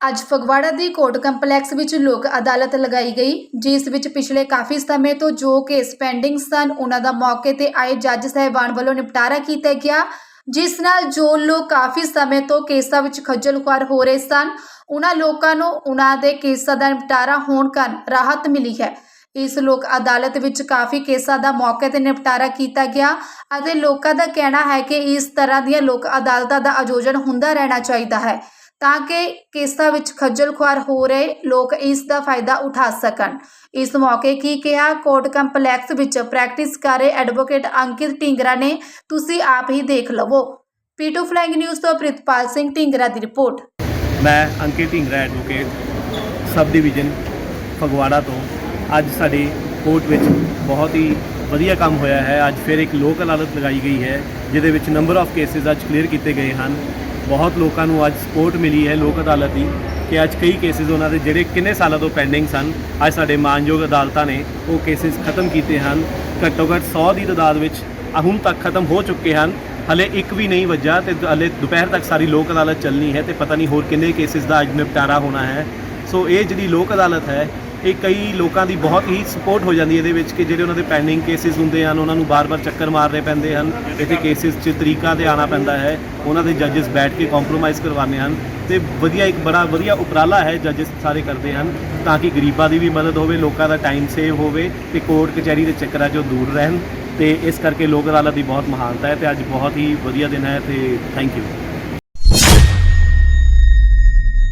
ਅੱਜ ਫਗਵਾੜਾ ਦੀ court complex ਵਿੱਚ ਲੋਕ ਅਦਾਲਤ ਲਗਾਈ ਗਈ, ਜਿਸ ਵਿੱਚ ਪਿਛਲੇ ਕਾਫੀ ਸਮੇਂ ਤੋਂ ਜੋ ਕੇਸ ਪੈਂਡਿੰਗ ਸਨ, ਉਹਨਾਂ ਦਾ ਮੌਕੇ ਤੇ ਆਏ ਜੱਜ ਸਾਹਿਬਾਨ ਵੱਲੋਂ ਨਿਪਟਾਰਾ ਕੀਤਾ ਗਿਆ, ਜਿਸ ਨਾਲ ਜੋ ਲੋਕ ਕਾਫੀ ਸਮੇਂ ਤੋਂ ਕੇਸਾਂ ਵਿੱਚ ਖੱਜਲ ਖੁਆਰ ਹੋ ਰਹੇ ਸਨ, ਉਹਨਾਂ ਲੋਕਾਂ ਨੂੰ ਉਹਨਾਂ ਦੇ ਕੇਸਾਂ ਦਾ ਨਿਪਟਾਰਾ ਹੋਣ ਕਾਰਨ ਰਾਹਤ ਮਿਲੀ ਹੈ। ਇਸ ਲੋਕ ਅਦਾਲਤ ਵਿੱਚ ਕਾਫੀ ਕੇਸਾਂ ਦਾ ਮੌਕੇ ਤੇ ਨਿਪਟਾਰਾ ਕੀਤਾ ਗਿਆ ਅਤੇ ਲੋਕਾਂ ਦਾ ਕਹਿਣਾ ਹੈ ਕਿ ਇਸ ਤਰ੍ਹਾਂ ਦੀਆਂ ਲੋਕ ਅਦਾਲਤਾਂ ਦਾ ਆਯੋਜਨ ਹੁੰਦਾ ਰਹਿਣਾ ਚਾਹੀਦਾ ਹੈ। ਤਾਂ ਕਿ ਕੇਸਾਂ ਵਿੱਚ ਖੱਜਲ ਖੁਆਰ ਹੋ ਰਹੇ ਲੋਕ ਇਸ ਦਾ ਫਾਇਦਾ ਉਠਾ ਸਕਣ। ਇਸ ਮੌਕੇ ਕੀ ਕਿਹਾ, ਕੋਰਟ ਕੰਪਲੈਕਸ ਵਿੱਚ ਪ੍ਰੈਕਟਿਸ ਕਰ ਰਹੇ ਐਡਵੋਕੇਟ ਅੰਕਿਤ ਢਿੰਗਰਾ ਨੇ, ਤੁਸੀਂ ਆਪ ਹੀ ਦੇਖ ਲਵੋ। ਪੀਟੂ ਫਲਾਈਂਗ ਨਿਊਜ਼ ਤੋਂ ਪ੍ਰਿਤਪਾਲ ਸਿੰਘ ਢਿੰਗਰਾ ਦੀ ਰਿਪੋਰਟ। ਮੈਂ Ankit Dhingra, advocate, sub division, Phagwara ਤੋਂ। ਅੱਜ ਸਾਡੇ ਕੋਰਟ ਵਿੱਚ ਬਹੁਤ ਹੀ ਵਧੀਆ ਕੰਮ ਹੋਇਆ ਹੈ। ਅੱਜ ਫਿਰ ਇੱਕ ਲੋਕ ਅਦਾਲਤ ਲਗਾਈ ਗਈ ਹੈ, ਜਿਹਦੇ ਵਿੱਚ ਨੰਬਰ ਆਫ ਕੇਸਿਸ ਅੱਜ ਕਲੀਅਰ ਕੀਤੇ ਗਏ ਹਨ। ਬਹੁਤ ਲੋਕਾਂ ਨੂੰ ਅੱਜ ਸਪੋਰਟ ਮਿਲੀ ਹੈ ਲੋਕ ਅਦਾਲਤ ਦੀ ਕਿ ਅੱਜ ਕਈ ਕੇਸਿਸ ਉਹਨਾਂ ਦੇ ਜਿਹੜੇ ਕਿੰਨੇ ਸਾਲਾਂ ਤੋਂ ਪੈਂਡਿੰਗ ਸਨ, ਅੱਜ ਸਾਡੇ ਮਾਨਯੋਗ ਅਦਾਲਤਾਂ ਨੇ ਉਹ ਕੇਸਿਸ ਖਤਮ ਕੀਤੇ ਹਨ। ਘੱਟੋ ਘੱਟ 100 ਦੀ ਤਦਾਦ ਵਿੱਚ ਅ ਹੁਣ ਤੱਕ ਖਤਮ ਹੋ ਚੁੱਕੇ ਹਨ। ਹਲੇ ਇੱਕ ਵੀ ਨਹੀਂ ਵੱਜਾ ਤੇ ਹਲੇ ਦੁਪਹਿਰ ਤੱਕ ਸਾਰੀ ਲੋਕ ਅਦਾਲਤ ਚੱਲਣੀ ਹੈ ਤੇ ਪਤਾ ਨਹੀਂ ਹੋਰ ਕਿੰਨੇ ਕੇਸਿਸ ਦਾ ਅੱਜ ਨਿਪਟਾਰਾ ਹੋਣਾ ਹੈ। ਸੋ ਇਹ ਜਿਹੜੀ ਲੋਕ ਅਦਾਲਤ ਹੈ ਇਹ ਕਈ ਲੋਕਾਂ ਦੀ ਬਹੁਤ ਹੀ ਸਪੋਰਟ ਹੋ ਜਾਂਦੀ ਹੈ ਇਹਦੇ ਵਿੱਚ ਕਿ ਜਿਹੜੇ ਉਹਨਾਂ ਦੇ ਪੈਂਡਿੰਗ ਕੇਸਿਸ ਹੁੰਦੇ ਹਨ, ਉਹਨਾਂ ਨੂੰ ਬਾਰ-ਬਾਰ ਚੱਕਰ ਮਾਰਨੇ ਪੈਂਦੇ ਹਨ। ਇੱਥੇ ਕੇਸਿਸ 'ਚ ਤਰੀਕਾਂ ਤੇ ਆਉਣਾ ਪੈਂਦਾ ਹੈ। ਉਹਨਾਂ ਦੇ ਜੱਜਸ ਬੈਠ ਕੇ ਕੰਪਰੋਮਾਈਜ਼ ਕਰਵਾਉਂਦੇ ਹਨ ਤੇ ਵਧੀਆ ਇੱਕ ਬੜਾ ਵਧੀਆ ਉਪਰਾਲਾ ਹੈ ਜੱਜਸ ਸਾਰੇ ਕਰਦੇ ਹਨ ਤਾਂ ਕਿ ਗਰੀਬਾਂ ਦੀ ਵੀ ਮਦਦ ਹੋਵੇ, ਲੋਕਾਂ ਦਾ ਟਾਈਮ ਸੇਵ ਹੋਵੇ ਤੇ ਕੋਰਟ ਕਚਹਿਰੀ ਦੇ ਚੱਕਰਾਂ 'ਚੋਂ ਦੂਰ ਰਹਿਣ ਤੇ ਇਸ ਕਰਕੇ ਲੋਕ ਅਦਾਲਤ ਦੀ ਬਹੁਤ ਮਹਾਨਤਾ ਹੈ ਤੇ ਅੱਜ ਬਹੁਤ ਹੀ ਵਧੀਆ ਦਿਨ ਹੈ ਤੇ ਥੈਂਕ ਯੂ